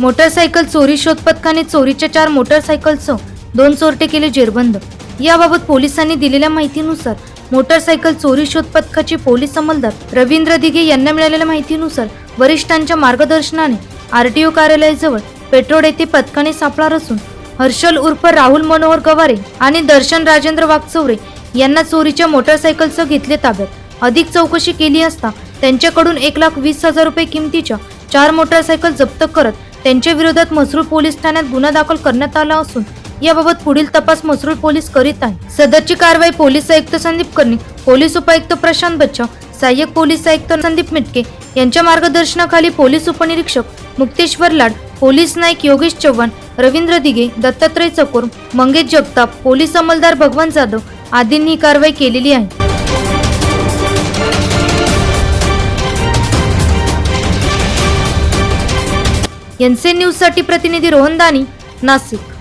Motorcycle चोरी शोध पथकाने चोरीच्या चार मोटरसायकलसह दोन चोरटे केले जेरबंद. याबाबत पोलिसांनी दिलेल्या माहितीनुसार मोटरसायकल चोरी शोध पथकाचे पोलीस अंमलदार रवींद्र दिघे यांना मिळालेल्या माहितीनुसार वरिष्ठांच्या मार्गदर्शनाने आरटीओ कार्यालयाजवळ पेट्रोल येथे पथकाने सापळा असून हर्षल उर्फ राहुल मनोहर गवारे आणि दर्शन राजेंद्र वाघचौरे यांना चोरीच्या मोटरसायकलसह घेतले ताब्यात. अधिक चौकशी केली असता त्यांच्याकडून एक लाख वीस हजार रुपये किमतीच्या चार मोटरसायकल जप्त करत त्यांच्या विरोधात मसरूळ पोलीस ठाण्यात गुन्हा दाखल करण्यात आला असून याबाबत पुढील तपास मसरूळ पोलीस करीत आहे सदरची कारवाई पोलीस आयुक्त संदीप कर्णिक पोलीस उपायुक्त प्रशांत बच्चव सहाय्यक पोलीस आयुक्त संदीप मिटके यांच्या मार्गदर्शनाखाली पोलीस उपनिरीक्षक मुक्तेश्वर लाड पोलीस नाईक योगेश चव्हाण रवींद्र दिघे दत्तात्रय चकोर मंगेश जगताप पोलीस अंमलदार भगवान जाधव आदींनी ही कारवाई केलेली आहे. यांचे न्यूजसाठी प्रतिनिधी रोहन दानी नाशिक.